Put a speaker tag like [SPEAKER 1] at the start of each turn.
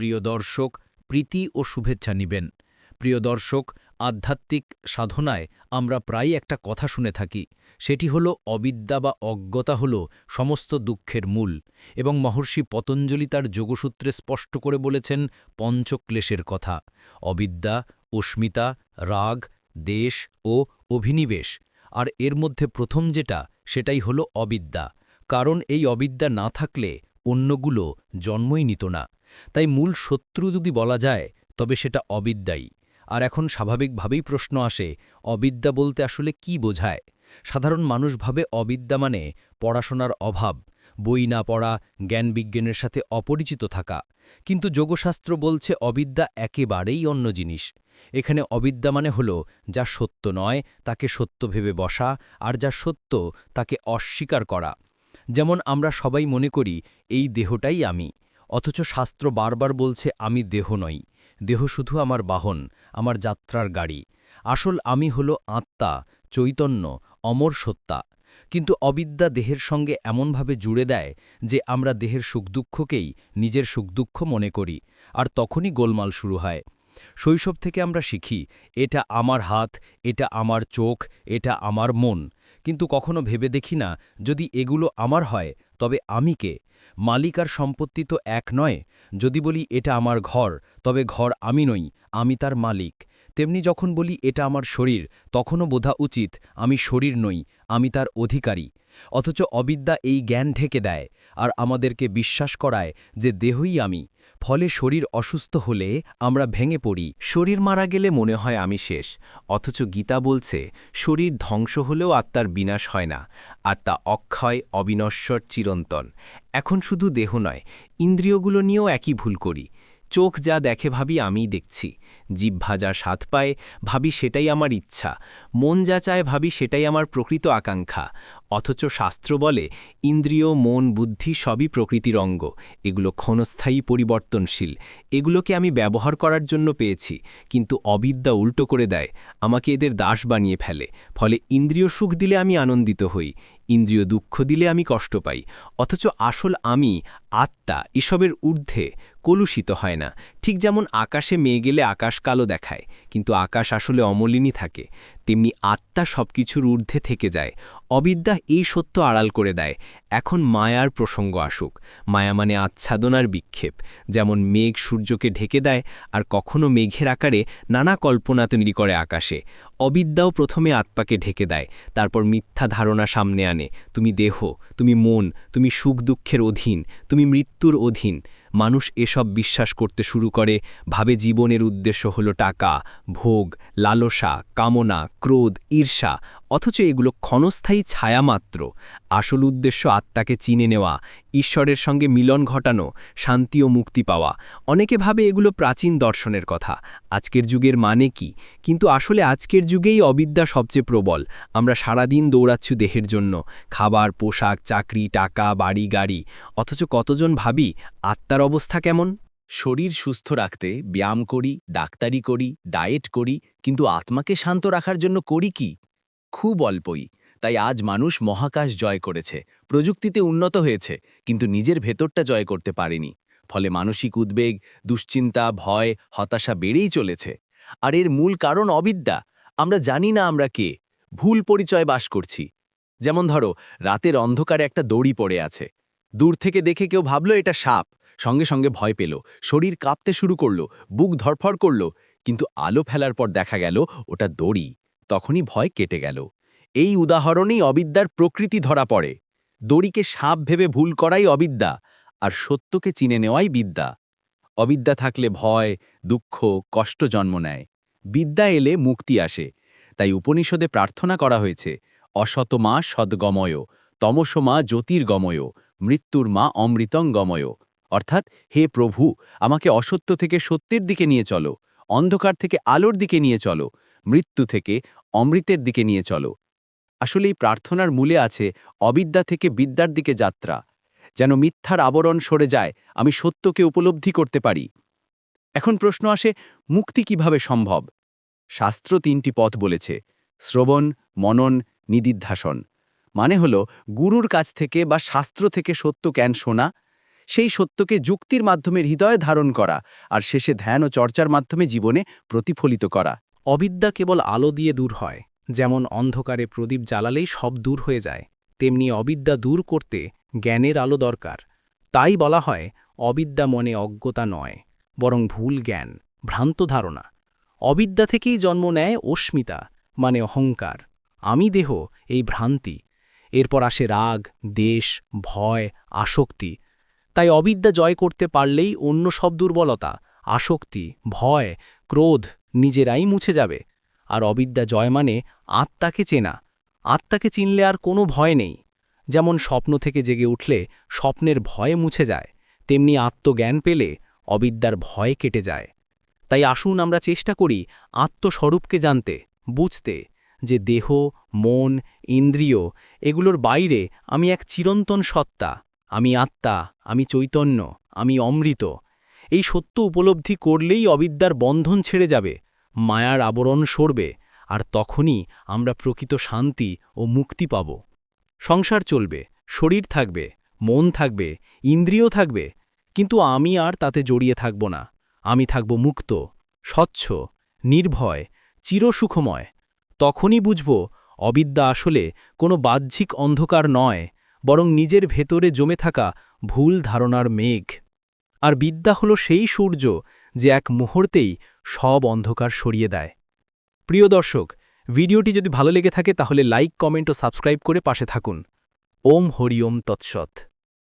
[SPEAKER 1] প্রিয় দর্শক, প্রীতি ও শুভেচ্ছা নিবেন। প্রিয় দর্শক, আধ্যাত্মিক সাধনায় আমরা প্রায় একটা কথা শুনে থাকি। সেটি হল, অবিদ্যা বা অজ্ঞতা হল সমস্ত দুঃখের মূল। এবং মহর্ষি পতঞ্জলি তার যোগসূত্রে স্পষ্ট করে বলেছেন, পঞ্চক্লেশের কথা। অবিদ্যা, অস্মিতা, রাগ, দেশ ও অভিনিবেশ। আর এর মধ্যে প্রথম যেটা, সেটাই হল অবিদ্যা। কারণ এই অবিদ্যা না থাকলে অন্যগুলো জন্মই নিত না। তাই মূল শত্রু যদি বলা যায়, তবে সেটা অবিদ্যাই। আর এখন স্বাভাবিকভাবেই প্রশ্ন আসে, অবিদ্যা বলতে আসলে কি বোঝায়? সাধারণ মানুষ ভাবে অবিদ্যা মানে পড়াশোনার অভাব, বই না পড়া, জ্ঞান বিজ্ঞানের সাথে অপরিচিত থাকা। কিন্তু যোগশাস্ত্র বলছে অবিদ্যা একেবারেই অন্য জিনিস। এখানে অবিদ্যা মানে হল যা সত্য নয়, তাকে সত্য ভেবে বসা, আর যা সত্য, তাকে অস্বীকার করা। যেমন আমরা সবাই মনে করি, এই দেহটাই আমি। অথচ শাস্ত্র বারবার বলছে, আমি দেহ নই। দেহ শুধু আমার বাহন, আমার যাত্রার গাড়ি। আসল আমি হল আত্মা, চৈতন্য, অমর সত্তা। কিন্তু অবিদ্যা দেহের সঙ্গে এমনভাবে জুড়ে দেয় যে আমরা দেহের সুখদুঃখকেই নিজের সুখদুঃখ মনে করি, আর তখনই গোলমাল শুরু হয়। শৈশব থেকে আমরা শিখি, এটা আমার হাত, এটা আমার চোখ, এটা আমার মন। কিন্তু কখনো ভেবে দেখি না, যদি এগুলো আমার হয়, তবে আমি কে? মালিক আর সম্পত্তি তো এক নয়, যদি বলি এটা আমার ঘর, তবে ঘর আমি নই, আমি তার মালিক। তেমনি যখন বলি এটা আমার শরীর, তখনও বোধা উচিত, আমি শরীর নই, আমি তার অধিকারী। অথচ অবিদ্যা এই জ্ঞান ঢেকে দেয়, আর আমাদেরকে বিশ্বাস করায় যে দেহই আমি। ফলে শরীর অসুস্থ হলে আমরা ভেঙে পড়ি।
[SPEAKER 2] শরীর মারা গেলে মনে হয় আমি শেষ। অথচ গীতা বলছে, শরীর ধ্বংস হলেও আত্মার বিনাশ হয় না আত্মা অক্ষয়, অবিনশ্বর, চিরন্তন। এখন শুধু দেহ নয়, ইন্দ্রিয়গুলো নিয়েও একই ভুল করি। চোখ যা দেখে ভাবি আমিই দেখছি। জিহ্বা যা স্বাদ পায়, ভাবি সেটাই আমার ইচ্ছা। মন যা চায় ভাবি সেটাই আমার প্রকৃত আকাঙ্ক্ষা। অথচ শাস্ত্র বলে, ইন্দ্রিয়, মন, বুদ্ধি সবই প্রকৃতির অঙ্গ। এগুলো ক্ষণস্থায়ী পরিবর্তনশীল। এগুলোকে আমি ব্যবহার করার জন্য পেয়েছি। কিন্তু অবিদ্যা উল্টো করে দেয়, আমাকে এদের দাস বানিয়ে ফেলে। ফলে ইন্দ্রিয় সুখ দিলে আমি আনন্দিত হই, ইন্দ্রিয় দুঃখ দিলে আমি কষ্ট পাই। অথচ আসল আমি আত্মা এসবের ঊর্ধ্বে কলুষিত হয় না। ঠিক যেমন আকাশে মেয়ে গেলে আকাশ কালো দেখায়, কিন্তু আকাশ আসলে অমলিনী থাকে। তেমনি আত্মা সবকিছুর ঊর্ধ্বে থেকে যায়। অবিদ্যা এই সত্য আড়াল করে দেয়, এখন মায়ার প্রসঙ্গ আসুক। মায়া মানে আচ্ছাদনার বিক্ষেপ, যেমন মেঘ সূর্যকে ঢেকে দেয় আর কখনো মেঘের আকারে নানা কল্পনা তৈরি করে আকাশে। অবিদ্যাও প্রথমে আত্মাকে ঢেকে দেয়, তারপর মিথ্যা ধারণা সামনে আনে। তুমি দেহ, তুমি মন, তুমি সুখ দুঃখের অধীন, তুমি মৃত্যুর অধীন। মানুষ এসব বিশ্বাস করতে শুরু করে, ভাবে জীবনের উদ্দেশ্য হল টাকা, ভোগ, লালসা, কামনা, ক্রোধ, ঈর্ষা, অথচ এগুলো ক্ষণস্থায়ী ছায়ামাত্র আসল উদ্দেশ্য আত্মাকে চিনে নেওয়া, ঈশ্বরের সঙ্গে মিলন ঘটানো, শান্তি ও মুক্তি পাওয়া। অনেকে ভাবে এগুলো প্রাচীন দর্শনের কথা, আজকের যুগের মানে কি? কিন্তু আসলে আজকের যুগেই অবিদ্যা সবচেয়ে প্রবল। আমরা সারাদিন দৌড়াচ্ছু দেহের জন্য, খাবার, পোশাক, চাকরি, টাকা, বাড়ি, গাড়ি। অথচ কতজন ভাবি, আত্মার অবস্থা কেমন?
[SPEAKER 3] শরীর সুস্থ রাখতে, ব্যায়াম করি, ডাক্তারি করি, ডায়েট করি, কিন্তু আত্মাকে শান্ত রাখার জন্য করি কি? খুব অল্পই। তাই আজ মানুষ মহাকাশ জয় করেছে, প্রযুক্তিতে উন্নত হয়েছে, কিন্তু নিজের ভেতরটা জয় করতে পারেনি। ফলে মানসিক উদ্বেগ, দুশ্চিন্তা, ভয়, হতাশা বেড়েই চলেছে। আর এর মূল কারণ অবিদ্যা। আমরা জানি না আমরা কে। ভুল পরিচয় বাস করছি। যেমন ধরো, রাতের অন্ধকারে একটা দড়ি পড়ে আছে। দূর থেকে দেখে কেউ ভাবলো এটা সাপ। সঙ্গে সঙ্গে ভয় পেল। শরীর কাঁপতে শুরু করল, বুক ধরফর করল, কিন্তু আলো ফেলার পর দেখা গেল, ওটা দড়ি। তখনই ভয় কেটে গেল। এই উদাহরণেই অবিদ্যার প্রকৃতি ধরা পড়ে। দড়িকে সাপ ভেবে ভুল করাই অবিদ্যা, আর সত্যকে চিনে নেওয়াই বিদ্যা। অবিদ্যা থাকলে ভয়, দুঃখ, কষ্ট জন্ম নেয়। বিদ্যা এলে মুক্তি আসে। তাই উপনিষদে প্রার্থনা করা হয়েছে, অসত মা সদ্গময়, তমস মা জ্যোতির্গময়, মৃত্যুর মা অমৃতং গময় অর্থাৎ, হে প্রভু, আমাকে অসত্য থেকে সত্যের দিকে নিয়ে চলো, অন্ধকার থেকে আলোর দিকে নিয়ে চলো, মৃত্যু থেকে অমৃতের দিকে নিয়ে চলো। আসলে এই প্রার্থনার মূলে আছে অবিদ্যা থেকে বিদ্যার দিকে যাত্রা। যেন মিথ্যার আবরণ সরে যায়, আমি সত্যকে উপলব্ধি করতে পারি। এখন প্রশ্ন আসে, মুক্তি কীভাবে সম্ভব? শাস্ত্র তিনটি পথ বলেছে, শ্রবণ, মনন নিদিধ্যাসন মানে হল, গুরুর কাছ থেকে বা শাস্ত্র থেকে সত্য জ্ঞান শোনা সেই সত্যকে যুক্তির মাধ্যমে হৃদয়ে ধারণ করা আর শেষে ধ্যান ও চর্চার মাধ্যমে জীবনে প্রতিফলিত করা।
[SPEAKER 4] অবিদ্যা কেবল আলো দিয়ে দূর হয়, যেমন অন্ধকারে প্রদীপ জ্বালালেই সব দূর হয়ে যায়। তেমনি অবিদ্যা দূর করতে জ্ঞানের আলো দরকার। তাই বলা হয়, অবিদ্যা মনে অজ্ঞতা নয়, বরং ভুল জ্ঞান, ভ্রান্ত ধারণা। অবিদ্যা থেকেই জন্ম নেয় অস্মিতা মানে অহংকার। আমি দেহ, এই ভ্রান্তি। এরপর আসে রাগ, দেশ, ভয়, আসক্তি তাই অবিদ্যা জয় করতে পারলেই অন্য সব দুর্বলতা, আসক্তি, ভয়, ক্রোধ নিজেরাই মুছে যাবে। আর অবিদ্যা জয় মানে আত্মাকে চেনা। আত্মাকে চিনলে আর কোনো ভয় নেই। যেমন স্বপ্ন থেকে জেগে উঠলে স্বপ্নের ভয় মুছে যায়, তেমনি আত্মজ্ঞান পেলে অবিদ্যার ভয় কেটে যায়। তাই আসুন আমরা চেষ্টা করি আত্মস্বরূপকে জানতে, বুঝতে যে দেহ, মন, ইন্দ্রিয় এগুলোর বাইরে আমি এক চিরন্তন সত্তা। আমি আত্মা, আমি চৈতন্য, আমি অমৃত। এই সত্য উপলব্ধি করলেই অবিদ্যার বন্ধন ছেড়ে যাবে, মায়ার আবরণ সরবে, আর তখনই আমরা প্রকৃত শান্তি ও মুক্তি পাব। সংসার চলবে, শরীর থাকবে, মন থাকবে, ইন্দ্রিয় থাকবে, কিন্তু আমি আর তাতে জড়িয়ে থাকব না। আমি থাকব মুক্ত, স্বচ্ছ, নির্ভয়, চিরসুখময়। তখনই বুঝব, অবিদ্যা আসলে কোনো বাহ্যিক অন্ধকার নয়। বরং নিজের ভেতরে জমে থাকা ভুল ধারণার মেঘ। আর বিদ্যা হল সেই সূর্য যে এক মুহূর্তেই সব অন্ধকার সরিয়ে দেয়। প্রিয় দর্শক, ভিডিওটি যদি ভালো লেগে থাকে তাহলে লাইক, কমেন্ট ও সাবস্ক্রাইব করে পাশে থাকুন। ওম হরিওম তৎসৎ।